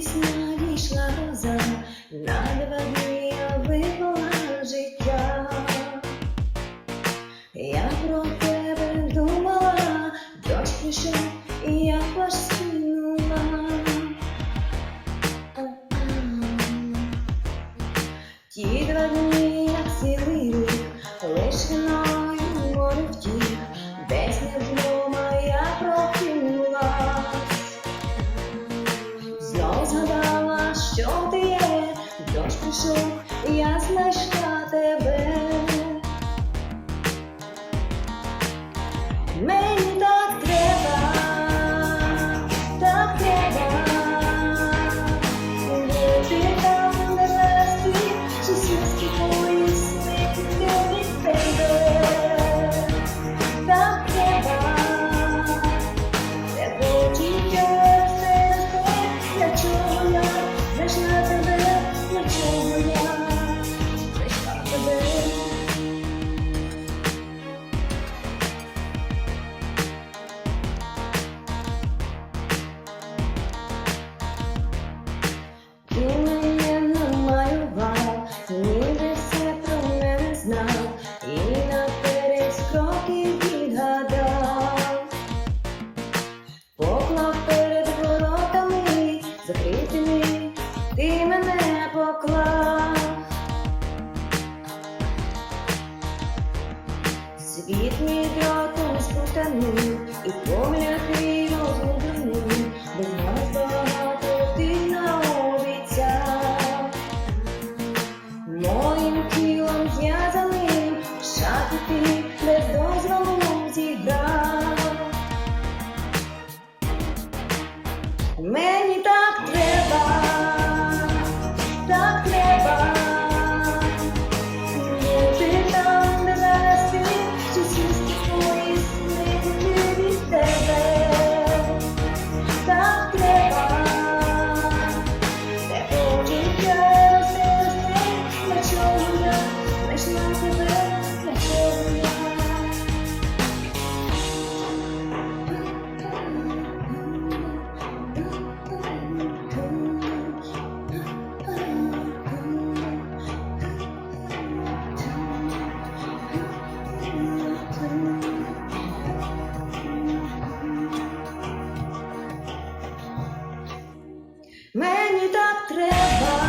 звідкись надійшла роза, на два дні я випала життя. Я про тебе думала, дощ прийшов, і я плащ скинула. Ті два дні, як цілий рік, лиш віною що ти є, дощ прийшов, я знайшла тебе. Мені ти мене поклав. Світ мій дротом спутаний, і погляд твій розгублений, без нас багато ти наобіцяв. Моїм тілом зв'язаним, шати ти без дозволу зіграв. Мені так треба.